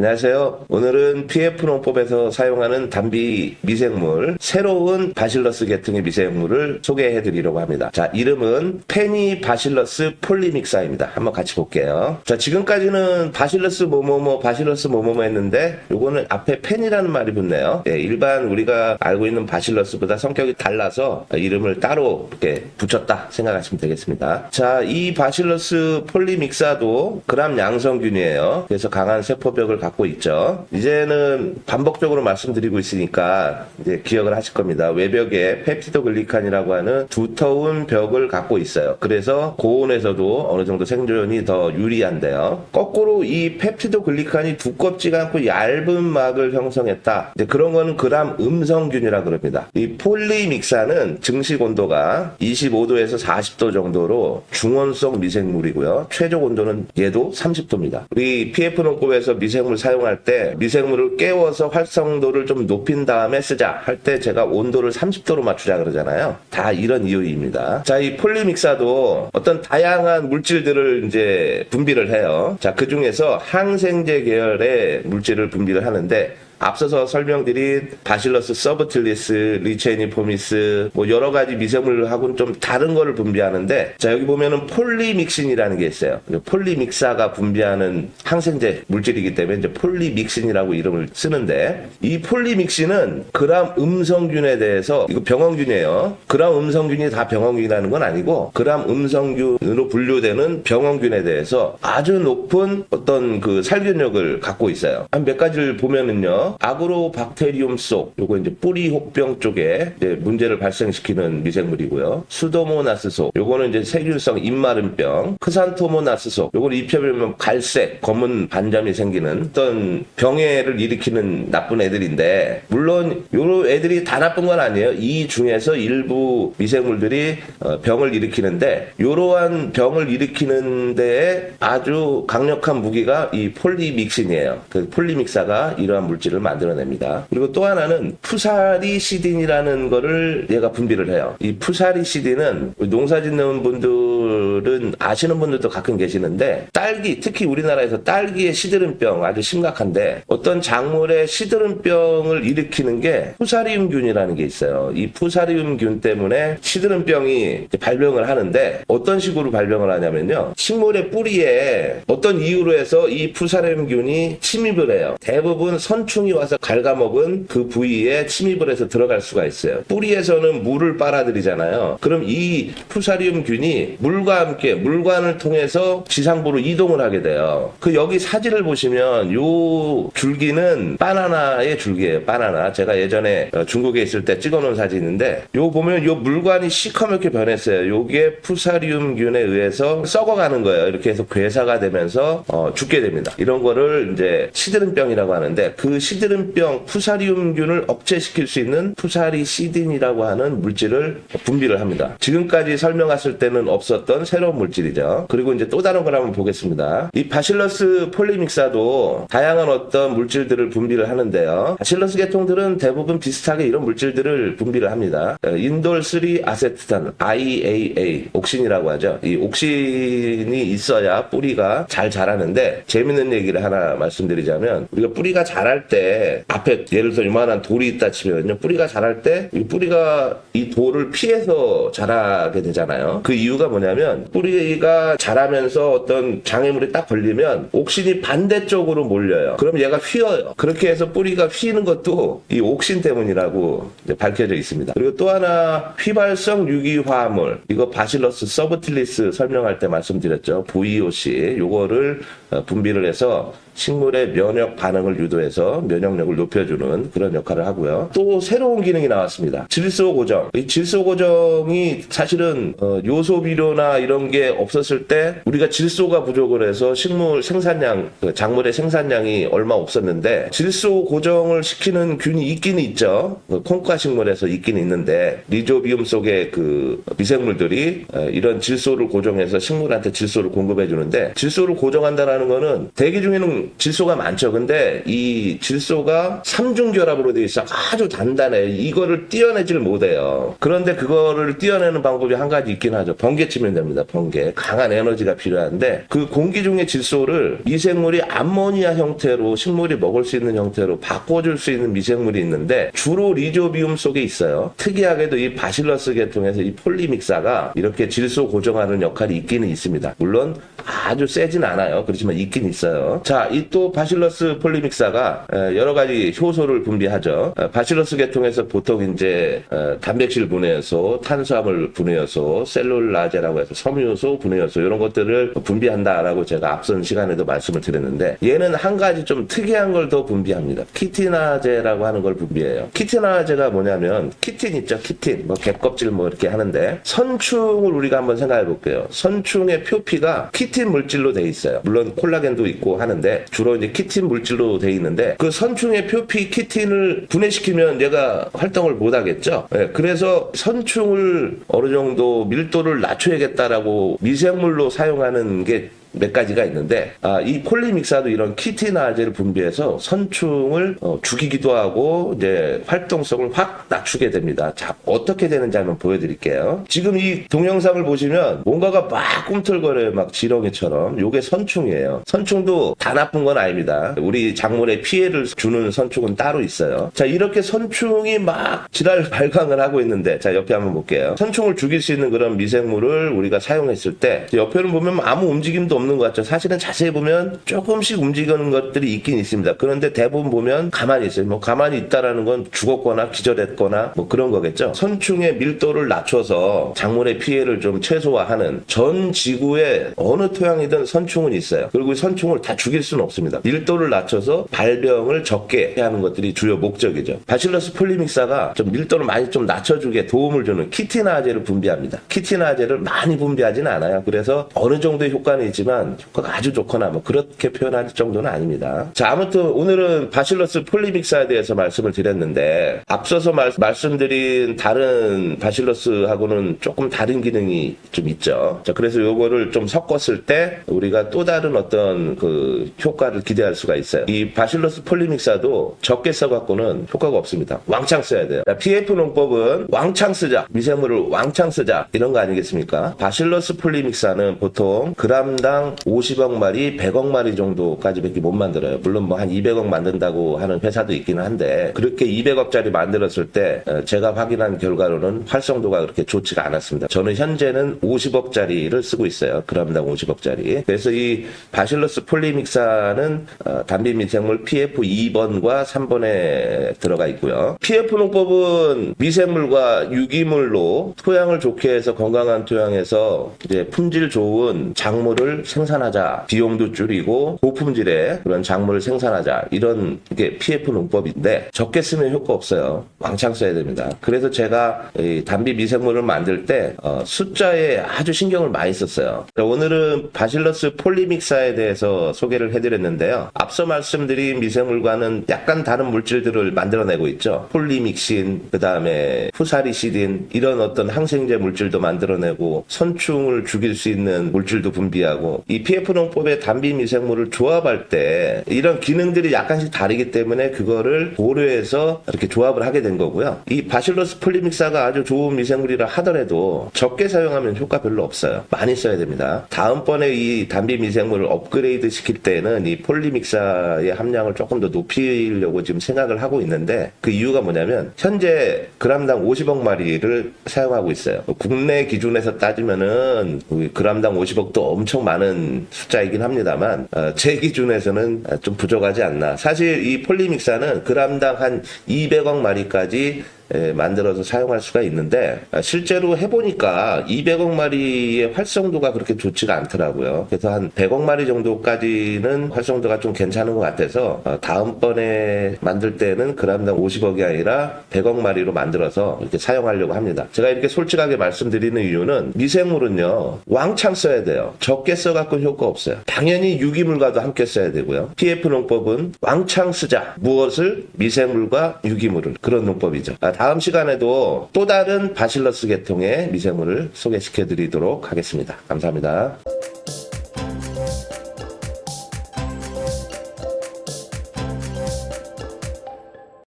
안녕하세요. 오늘은 PF농법에서 사용하는 단비 미생물, 새로운 바실러스 계통의 미생물을 소개해 드리려고 합니다. 자, 이름은 페니 바실러스 폴리믹사입니다. 한번 같이 볼게요. 자, 지금까지는 바실러스 뭐뭐뭐, 바실러스 뭐뭐뭐 했는데, 요거는 앞에 페니라는 말이 붙네요. 예, 일반 우리가 알고 있는 바실러스보다 성격이 달라서 이름을 따로 이렇게 붙였다 생각하시면 되겠습니다. 자, 이 바실러스 폴리믹사도 그람 양성균이에요. 그래서 강한 세포벽을 갖고 있죠. 이제는 반복적으로 말씀드리고 있으니까 이제 기억을 하실 겁니다. 외벽에 펩티도글리칸이라고 하는 두터운 벽을 갖고 있어요. 그래서 고온에서도 어느 정도 생존이 더 유리한데요. 거꾸로 이 펩티도글리칸이 두껍지가 않고 얇은 막을 형성했다. 이제 그런 거는 그람 음성균이라 그럽니다. 이 폴리믹사는 증식 온도가 25도에서 40도 정도로 중원성 미생물이고요. 최적 온도는 얘도 30도입니다. 우리 PF 농법에서 미생물 사용할 때 미생물을 깨워서 활성도를 좀 높인 다음에 쓰자 할 때 제가 온도를 30도로 맞추자 그러잖아요. 다 이런 이유입니다. 자, 이 폴리믹사도 어떤 다양한 물질들을 이제 분비를 해요. 자, 그 중에서 항생제 계열의 물질을 분비를 하는데 앞서서 설명드린 바실러스 서브틸리스, 리체니포미스 뭐 여러 가지 미생물하고는 좀 다른 거를 분비하는데 자 여기 보면은 폴리믹신이라는 게 있어요. 폴리믹사가 분비하는 항생제 물질이기 때문에 이제 폴리믹신이라고 이름을 쓰는데 이 폴리믹신은 그람 음성균에 대해서 이거 병원균이에요. 그람 음성균이 다 병원균이라는 건 아니고 그람 음성균으로 분류되는 병원균에 대해서 아주 높은 어떤 그 살균력을 갖고 있어요. 한 몇 가지를 보면은요. 아그로 박테리움 속 요거 이제 뿌리 혹병 쪽에 이제 문제를 발생시키는 미생물이고요. 수도모나스 속 요거는 이제 세균성 입마름병, 크산토모나스 속 요거는 입혀보면 갈색 검은 반점이 생기는 어떤 병해를 일으키는 나쁜 애들인데 물론 요 애들이 다 나쁜 건 아니에요. 이 중에서 일부 미생물들이 어, 병을 일으키는데 요러한 병을 일으키는 데에 아주 강력한 무기가 이 폴리믹신이에요. 그 폴리믹사가 이러한 물질을 만들어냅니다. 그리고 또 하나는 푸사리시딘이라는 거를 얘가 분비를 해요. 이 푸사리시딘은 농사 짓는 분들은 아시는 분들도 가끔 계시는데 딸기 특히 우리나라에서 딸기의 시드름병 아주 심각한데 어떤 작물의 시드름병을 일으키는 게 푸사리움균이라는 게 있어요. 이 푸사리움균 때문에 시드름병이 발병을 하는데 어떤 식으로 발병을 하냐면요. 식물의 뿌리에 어떤 이유로 해서 이 푸사리움균이 침입을 해요. 대부분 선충 이 와서 갉아먹은 그 부위에 침입을 해서 들어갈 수가 있어요. 뿌리에서는 물을 빨아들이잖아요. 그럼 이 푸사리움균이 물과 함께 물관을 통해서 지상부로 이동을 하게 돼요. 그 여기 사진을 보시면 요 줄기는 바나나의 줄기예요. 바나나. 제가 예전에 어, 중국에 있을 때 찍어놓은 사진인데 요 보면 요 물관이 시커멓게 변했어요. 요게 푸사리움균에 의해서 썩어가는 거예요. 이렇게 해서 괴사가 되면서 어, 죽게 됩니다. 이런 거를 이제 시드름병이라고 하는데 그 시 드름병 푸사리움균을 억제시킬 수 있는 푸사리시딘이라고 하는 물질을 분비를 합니다. 지금까지 설명했을 때는 없었던 새로운 물질이죠. 그리고 이제 또 다른 걸 한번 보겠습니다. 이 바실러스 폴리믹사도 다양한 어떤 물질들을 분비를 하는데요. 바실러스 계통들은 대부분 비슷하게 이런 물질들을 분비를 합니다. 어, 인돌 3 아세트탄 IAA 옥신이라고 하죠. 이 옥신이 있어야 뿌리가 잘 자라는데 재밌는 얘기를 하나 말씀드리자면 우리가 뿌리가 자랄 때 앞에 예를 들어 이만한 돌이 있다 치면요 뿌리가 자랄 때 이 뿌리가 이 돌을 피해서 자라게 되잖아요. 그 이유가 뭐냐면 뿌리가 자라면서 어떤 장애물이 딱 걸리면 옥신이 반대쪽으로 몰려요. 그럼 얘가 휘어요. 그렇게 해서 뿌리가 휘는 것도 이 옥신 때문이라고 밝혀져 있습니다. 그리고 또 하나 휘발성 유기화합물 이거 바실러스 서브틸리스 설명할 때 말씀드렸죠. VOC 요거를 어, 분비를 해서 식물의 면역 반응을 유도해서 면역력을 높여주는 그런 역할을 하고요. 또 새로운 기능이 나왔습니다. 질소 고정. 이 질소 고정이 사실은 어, 요소 비료나 이런 게 없었을 때 우리가 질소가 부족을 해서 식물 생산량, 그 작물의 생산량이 얼마 없었는데 질소 고정을 시키는 균이 있긴 있죠. 그 콩과 식물에서 있긴 있는데 리조비움 속의 그 미생물들이 어, 이런 질소를 고정해서 식물한테 질소를 공급해 주는데 질소를 고정한다라는 거는 대기 중에는 질소가 많죠. 근데 이 질소가 삼중 결합으로 되어 있어 아주 단단해. 이거를 떼어내질 못해요. 그런데 그거를 떼어내는 방법이 한 가지 있긴 하죠. 번개 치면 됩니다. 번개. 강한 에너지가 필요한데 그 공기 중의 질소를 미생물이 암모니아 형태로 식물이 먹을 수 있는 형태로 바꿔줄 수 있는 미생물이 있는데 주로 리조비움 속에 있어요. 특이하게도 이 바실러스 계통에서 이 폴리믹사가 이렇게 질소 고정하는 역할이 있기는 있습니다. 물론 아주 세진 않아요. 그렇지만 있긴 있어요. 자, 이 또 바실러스 폴리믹사가 에, 여러 가지 효소를 분비하죠. 어, 바실러스 계통에서 보통 이제 어, 단백질 분해효소, 탄수화물 분해효소, 셀룰라제라고 해서 섬유효소, 분해효소 이런 것들을 분비한다라고 제가 앞선 시간에도 말씀을 드렸는데 얘는 한 가지 좀 특이한 걸 더 분비합니다. 키티나제라고 하는 걸 분비해요. 키티나제가 뭐냐면 키틴 있죠, 키틴. 뭐 갯껍질 뭐 이렇게 하는데 선충을 우리가 한번 생각해 볼게요. 선충의 표피가 키틴 물질로 돼 있어요. 물론 콜라겐도 있고 하는데 주로 이제 키틴 물질로 돼 있는데 그 선충의 표피 키틴을 분해시키면 얘가 활동을 못 하겠죠. 예, 그래서 선충을 어느 정도 밀도를 낮춰야겠다라고 미생물로 사용하는 게 몇 가지가 있는데 아, 이 폴리믹사도 이런 키티나제를 분비해서 선충을 어, 죽이기도 하고 이제 활동성을 확 낮추게 됩니다. 자 어떻게 되는지 한번 보여드릴게요. 지금 이 동영상을 보시면 뭔가가 막 꿈틀거려요, 막 지렁이처럼. 요게 선충이에요. 선충도 다 나쁜 건 아닙니다. 우리 작물에 피해를 주는 선충은 따로 있어요. 자 이렇게 선충이 막 지랄 발광을 하고 있는데 자 옆에 한번 볼게요. 선충을 죽일 수 있는 그런 미생물을 우리가 사용했을 때 옆에는 보면 아무 움직임도 없는 것 같죠. 사실은 자세히 보면 조금씩 움직이는 것들이 있긴 있습니다. 그런데 대부분 보면 가만히 있어요. 뭐 가만히 있다라는 건 죽었거나 기절했거나 뭐 그런 거겠죠. 선충의 밀도를 낮춰서 작물의 피해를 좀 최소화하는 전 지구에 어느 토양이든 선충은 있어요. 그리고 이 선충을 다 죽일 수는 없습니다. 밀도를 낮춰서 발병을 적게 하는 것들이 주요 목적이죠. 바실러스 폴리믹사가 좀 밀도를 많이 좀 낮춰주게 도움을 주는 키티나제를 분비합니다. 키티나제를 많이 분비하지는 않아요. 그래서 어느 정도의 효과는 있지만 효과가 아주 좋거나 뭐 그렇게 표현할 정도는 아닙니다. 자, 아무튼 오늘은 바실러스 폴리믹사에 대해서 말씀을 드렸는데 앞서서 말, 말씀드린 다른 바실러스하고는 조금 다른 기능이 좀 있죠. 자, 그래서 요거를 좀 섞었을 때 우리가 또 다른 어떤 그 효과를 기대할 수가 있어요. 이 바실러스 폴리믹사도 적게 써갖고는 효과가 없습니다. 왕창 써야 돼요. 자, PF 농법은 왕창 쓰자. 미생물을 왕창 쓰자. 이런 거 아니겠습니까? 바실러스 폴리믹사는 보통 그람당 50억 마리, 100억 마리 정도까지밖에 못 만들어요. 물론 뭐 한 200억 만든다고 하는 회사도 있기는 한데 그렇게 200억짜리 만들었을 때 어, 제가 확인한 결과로는 활성도가 그렇게 좋지가 않았습니다. 저는 현재는 50억짜리를 쓰고 있어요. 그람당 50억짜리. 그래서 이 바실러스 폴리믹사는 어, 단비 미생물 PF 2번과 3번에 들어가 있고요. PF 농법은 미생물과 유기물로 토양을 좋게 해서 건강한 토양에서 이제 품질 좋은 작물을 생산하자. 비용도 줄이고 고품질의 그런 작물을 생산하자. 이런 게 PF 농법인데 적게 쓰면 효과 없어요. 왕창 써야 됩니다. 그래서 제가 이 단비 미생물을 만들 때 어, 숫자에 아주 신경을 많이 썼어요. 자, 오늘은 바실러스 폴리믹사에 대해서 소개를 해드렸는데요. 앞서 말씀드린 미생물과는 약간 다른 물질들을 만들어내고 있죠. 폴리믹신, 그 다음에 후사리시딘 이런 어떤 항생제 물질도 만들어내고 선충을 죽일 수 있는 물질도 분비하고 이 PF 농법의 단비 미생물을 조합할 때 이런 기능들이 약간씩 다르기 때문에 그거를 고려해서 이렇게 조합을 하게 된 거고요. 이 바실러스 폴리믹사가 아주 좋은 미생물이라 하더라도 적게 사용하면 효과 별로 없어요. 많이 써야 됩니다. 다음번에 이 단비 미생물을 업그레이드 시킬 때는 이 폴리믹사의 함량을 조금 더 높이려고 지금 생각을 하고 있는데 그 이유가 뭐냐면 현재 그람당 50억 마리를 사용하고 있어요. 국내 기준에서 따지면은 우리 그람당 50억도 엄청 많은 숫자이긴 합니다만 어, 제 기준에서는 좀 부족하지 않나. 사실 이 폴리믹사는 그람당 한 200억 마리까지 에, 만들어서 사용할 수가 있는데 아, 실제로 해보니까 200억 마리의 활성도가 그렇게 좋지가 않더라고요. 그래서 한 100억 마리 정도까지는 활성도가 좀 괜찮은 것 같아서 어, 다음번에 만들 때는 그람당 50억이 아니라 100억 마리로 만들어서 이렇게 사용하려고 합니다. 제가 이렇게 솔직하게 말씀드리는 이유는 미생물은요 왕창 써야 돼요. 적게 써갖고 효과 없어요. 당연히 유기물과도 함께 써야 되고요. PF 농법은 왕창 쓰자. 무엇을 미생물과 유기물을 그런 농법이죠. 아, 다음 시간에도 또 다른 바실러스 계통의 미생물을 소개시켜 드리도록 하겠습니다. 감사합니다.